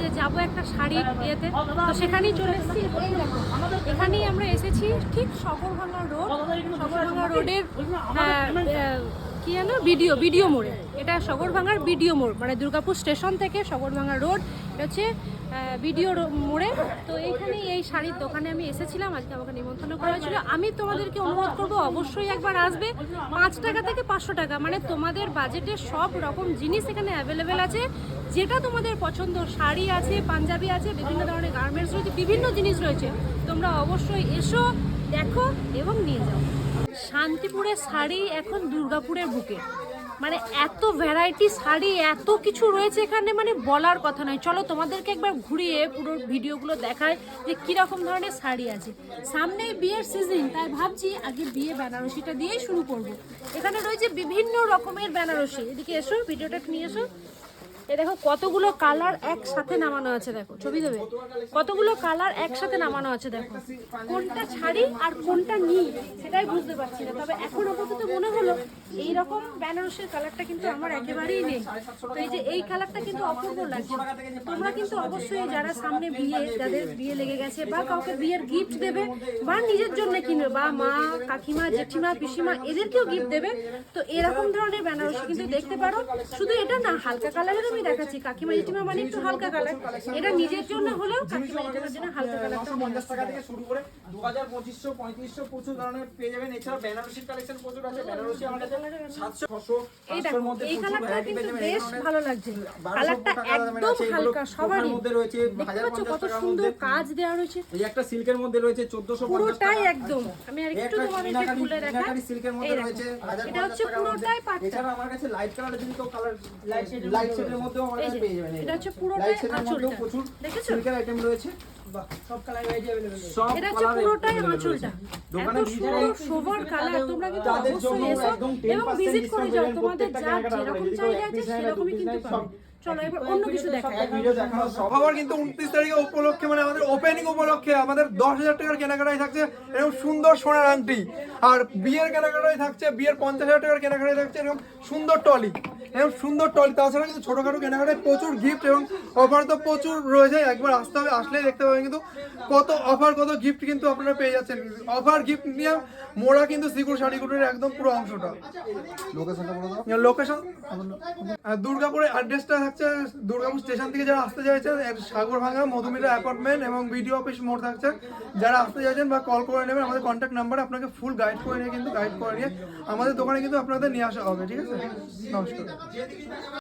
যে যাব একটা শাড়ির ইয়েতে। তো সেখানেই চলে এসেছি। এখানেই আমরা এসেছি ঠিক সগরভাঙ্গা রোড। সগরভাঙ্গা রোডের কি যেন? বিডিও বিডিও মোড়ে। এটা সগরভাঙ্গার বিডিও মোড় মানে দুর্গাপুর স্টেশন থেকে সগরভাঙ্গা রোড। এটা হচ্ছে বিডিও মোড়ে। তো এইখানেই এই শাড়ির দোকানে আমি এসেছিলাম, আজকে আমাকে নিমন্ত্রণ করা হয়েছিল। আমি তোমাদেরকে অনুরোধ করব, অবশ্যই একবার আসবে। পাঁচ টাকা থেকে পাঁচশো টাকা মানে তোমাদের বাজেটে সব রকম জিনিস এখানে অ্যাভেলেবেল আছে। যেটা তোমাদের পছন্দ, শাড়ি আছে, পাঞ্জাবি আছে, বিভিন্ন ধরনের গার্মেন্টস রয়েছে, বিভিন্ন জিনিস রয়েছে। তোমরা অবশ্যই এসো, দেখো এবং নিয়ে যাও। শান্তিপুরের শাড়ি এখন দুর্গাপুরের বুকে। মানে এত ভ্যারাইটি শাড়ি, এত কিছু রয়েছে এখানে মানে বলার কথা নয়। চলো তোমাদেরকে একবার ঘুরিয়ে পুরো ভিডিওগুলো দেখায় যে কীরকম ধরনের শাড়ি আছে। সামনে বিয়ের সিজন তাই ভাবছি আগে বিয়ে বেনারসিটা দিয়েই শুরু করব। এখানে রয়েছে বিভিন্ন রকমের বেনারসি। এদিকে এসো, ভিডিওটা নিয়ে এসো। এ দেখো, কতগুলো কালার একসাথে নামানো আছে, দেখো, ছবি দেবে? কতগুলো কালার একসাথে নামানো আছে, দেখো। কোনটা ছাড়ি আর কোনটা নিই সেটাই বুঝতে পারছি না। তবে এখন আপাতত মনে হলো এই রকম বেনারসের কালারটা কিন্তু আমার একেবারেই নেই। তো এই যে এই কালারটা কিন্তু অপূর্ব লাগছে। তোমরা কিন্তু অবশ্যই যারা সামনে বিয়ে, যাদের বিয়ে লেগে গেছে বা কাউকে বিয়ের গিফট দেবে বা নিজের জন্য কিনবে, বা মা, কাকিমা, জেঠিমা, পিসিমা, এদেরকেও গিফট দেবে, তো এরকম ধরনের বেনারসি কিন্তু দেখতে পারো। শুধু এটা না, হালকা কালারের আমি দেখাচ্ছি। কাকিমা, জেঠিমা মানে একটু হালকা কালার এটা নিজের জন্য হলেও কাকিমা, জেঠিমার জন্য হালকা কালারটা পঞ্চাশ টাকা থেকে শুরু করে দু হাজার পঁচিশশো পঁয়ত্রিশশো প্রচুর ধরনের পেয়ে যাবেন। এছাড়া বেনারসির কালেকশন প্রচুর আছে। বেনারসি আমার কাছে সাতশো ছশো এই দেখো মধ্যে এই কালারটা কিন্তু বেশ ভালো লাগছে। কালারটা একদম হালকা সবারই। মধ্যে রয়েছে দেখতে হাজার পাচ্ছ পঞ্চাশ কত সুন্দর কাজ দেওয়া রয়েছে। এই একটা সিল্কের মধ্যে রয়েছে চোদ্দশো পুরোটাই একদম। আমি আর একটু তোমাদেরকে খুলে দেখাই। সিল্কের মধ্যে রয়েছে এটা হচ্ছে পুরোটাই পাটটা এছাড়া আমার কাছে লাইট কালারের যদি কেউ কালার লাইট শেডের মধ্যেও আমার কাছে পেয়ে যাবেন। এটা হচ্ছে পুরোটাই আঁচলটা। প্রচুর দেখেছ? সিল্কের আইটেম রয়েছে। কালার এটা হচ্ছে পুরোটাই আঁচলটা এত সুন্দর সোভার কালার তোমরা কিন্তু অবশ্যই এসো এবং ভিজিট করে যাও। তোমাদের প্রত্যেকটা যেরকম চাহিদা আছে এক piece নেয় বা সেরকমই কিন্তু পাবে। চলো এবার অন্য কিছু দেখাই এক ভিডিও দেখানো সব। আবার কিন্তু উনত্রিশ তারিখে উপলক্ষে মানে আমাদের ওপেনিং উপলক্ষে আমাদের দশ হাজার টাকার কেনাকাটাই থাকছে এরকম সুন্দর সোনার আংটি। আর বিয়ের কেনাকাটাই থাকছে বিয়ের পঞ্চাশ হাজার টাকার কেনাকাটায় থাকছে এরকম সুন্দর টলি। এরকম সুন্দর টলি তাছাড়া কিন্তু ছোটোখাটো কেনাকাটায় প্রচুর গিফট এবং অফার তো প্রচুর রয়েছে একবার আসতে হবে আসলেই দেখতে পাবেন কিন্তু কত অফার কত গিফট কিন্তু আপনারা পেয়ে যাচ্ছেন। অফার গিফট নিয়ে মোড়া কিন্তু সিকুর শাড়িগুলোর একদম পুরো অংশটা। লোকেশন দুর্গাপুরের অ্যাড্রেসটা থাকছে দুর্গাপুর স্টেশন থেকে যারা আসতে চাইছেন সাগরভাঙ্গা মধুমিতা অ্যাপার্টমেন্ট এবং বিডিও অফিস মোড় থাকছে। যারা আসতে চাইছেন বা কল করে নেবেন আমাদের কন্ট্যাক্ট নাম্বারে আপনাকে ফুল গাইড করে নিয়ে কিন্তু গাইড করে নিয়ে আমাদের দোকানে কিন্তু আপনাদের নিয়ে আসা হবে ঠিক আছে? নমস্কার।